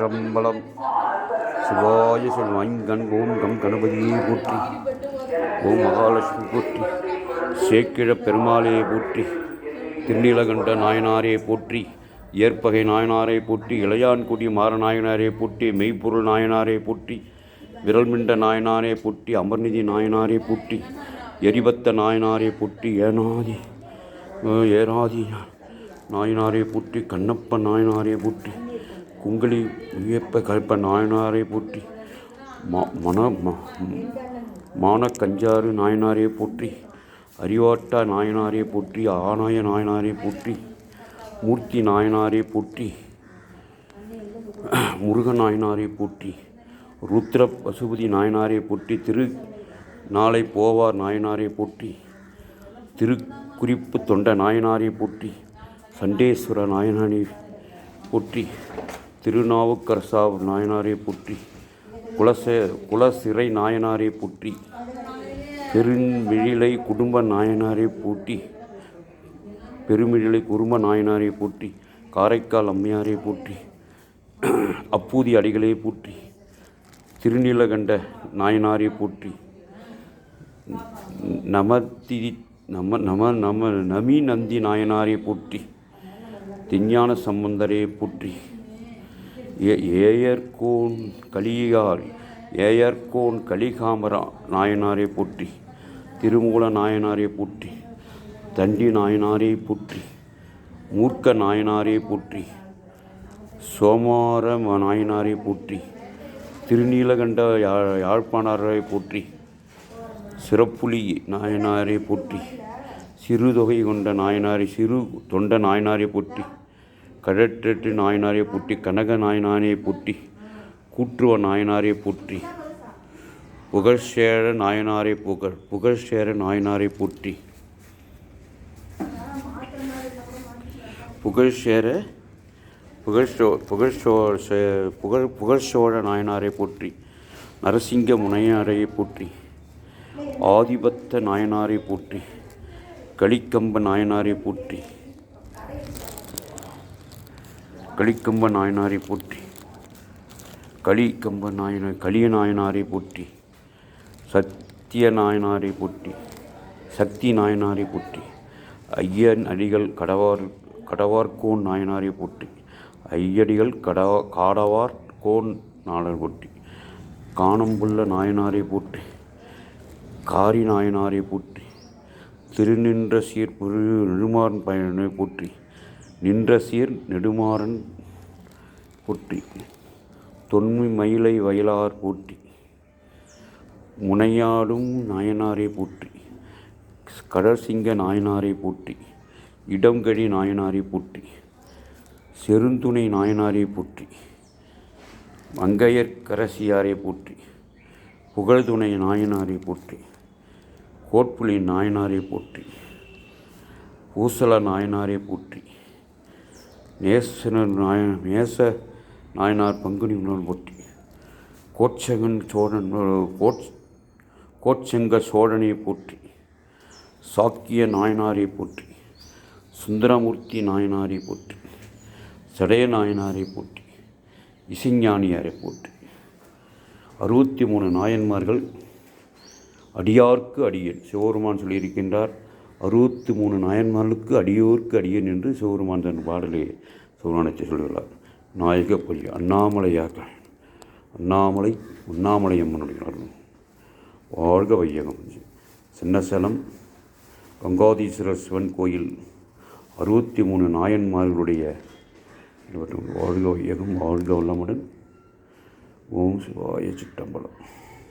திருச்சிற்றம்பலம் சிவாய சொல் ஐங்கண் ஓம் கம் கணபதியே போற்றி. ஓம் மகாலட்சுமி போற்றி. சேக்கிழ பெருமாளே போற்றி. திருநீலகண்ட நாயனாரே போற்றி. ஏற்பகை நாயனாரே போற்றி. இளையான்குடி மாறநாயனாரே போற்றி. மெய்ப்பொருள் நாயனாரே போற்றி. விரல்மிண்ட நாயனாரே போற்றி. அமர்நிதி நாயனாரே போற்றி. எரிபத்த நாயனாரே போற்றி. ஏனாதி ஏராதி நாயனாரே போற்றி. கண்ணப்ப நாயனாரே போற்றி. குங்களி வியப்ப கல்ப நாயனாரை போற்றி மா மன மான கஞ்சாறு நாயனாரே போற்றி அறிவாட்டா நாயனாரே போற்றி ஆனாய நாயனாரே போற்றி மூர்த்தி நாயனாரே போற்றி முருக நாயனாரை போற்றி ருத்ர பசுபதி நாயனாரை போற்றி திரு நாளை போவார் நாயனாரை போற்றி திருக்குறிப்பு தொண்ட நாயனாரை போற்றி சண்டேஸ்வர நாயனாரை போற்றி திருநாவுக்கரசாவ் நாயனாரை புற்றி. குலசே குலசிறை நாயனாரை புற்றி. பெருமிழிலை குடும்ப நாயனாரை பூட்டி பெருமிழிலை குடும்ப நாயனாரை போற்றி. காரைக்கால் அம்மையாரை போற்றி. அப்பூதி அடிகளை போற்றி. திருநீலகண்ட நாயனாரை போற்றி. நமதி நம நம நம நமி நந்தி நாயனாரை போற்றி. திஞ்ஞான சம்பந்தரே போற்றி. ஏயர்கோன் கலியார் ஏயர்கோன் கலிகாமரா நாயனாரை போற்றி திருமூல நாயனாரை போற்றி தண்டி நாயனாரை போற்றி மூர்க்க நாயனாரை போற்றி சோமார ம- நாயனாரை போற்றி திருநீலகண்ட யா யாழ்ப்பாணரை போற்றி சிறப்புலி நாயனாரை போற்றி சிறு தொகை கொண்ட நாயனாரை சிறு தொண்ட நாயனாரை போற்றி. கடற்றெட்டு நாயனாரே போற்றி கனக நாயனாரே போற்றி கூற்றுவ நாயனாரை போற்றி புகழ்சேர நாயனாரை புகழ் புகழ்சேர நாயனாரை போற்றி புகழ்சேர புகழ்சோ புகழ்சோ சே- புகழ் புகழ்சோழ நாயனாரை போற்றி நரசிங்க முனையாரையை போற்றி ஆதிபத்த நாயனாரை போற்றி களிக்கம்ப நாயனாரை போற்றி களிக்கம்ப நாயனாரை போற்றி. களிக்கம்ப நாயனார் களிய நாயனாரை போற்றி. சத்திய நாயனாரை போற்றி. சக்தி நாயனாரை போற்றி. ஐயன் அடிகள் கடவார் கடவார்கோன் நாயனாரை போற்றி. ஐயடிகள் கடவா காடவார் கோன் நாடர் போற்றி. காணம்புள்ள நாயனாரை போற்றி. காரி நாயனாரை போற்றி. திருநின்ற சீர் புரு நெடுமாறன் பயனை போற்றி. நின்ற சீர் நெடுமாறன் போற்றி தொன்மை மயிலை வயலார் போற்றி முனையாடும் நாயனாரை போற்றி கடற்சிங்க நாயனாரை போற்றி இடம்கழி நாயனாரை போற்றி செருந்துணை நாயனாரை போற்றி மங்கையர்க்கரசியாரை போற்றி புகழ்துணை நாயனாரை போற்றி கோட்புலி நாயனாரை போற்றி பூசல நாயனாரை போற்றி நேசனர் நாய நேச நாயனார் பங்குனி உணர்வு போற்றி. கோட்சகன் சோழன் கோட் கோட்செங்க சோழனை போற்றி. சாக்கிய நாயனாரை போற்றி. சுந்தரமூர்த்தி நாயனாரை போற்றி. சடைய நாயனாரை போற்றி. இசைஞானியாரை போற்றி. அறுபத்தி மூணு நாயன்மார்கள் அடியார்க்கு அடியேன். சிவபெருமான் சொல்லியிருக்கின்றார் அறுபத்தி மூணு நாயன்மார்களுக்கு அடியோருக்கு அடியேன் என்று சிவபெருமான் தன் பாடலே சிவநானத்தை சொல்கிறார். நாயக பொய் அண்ணாமலையாக அண்ணாமலை உண்ணாமலை அம்மனுடைய வாழ்க வையகம். சின்னசலம் கங்காதீஸ்வரர் சிவன் கோயில் அறுபத்தி மூணு நாயன்மார்களுடைய வாழ்க வையகம் வாழ்க வல்லமுடன். ஓம் சிவாய சிட்டம்பலம்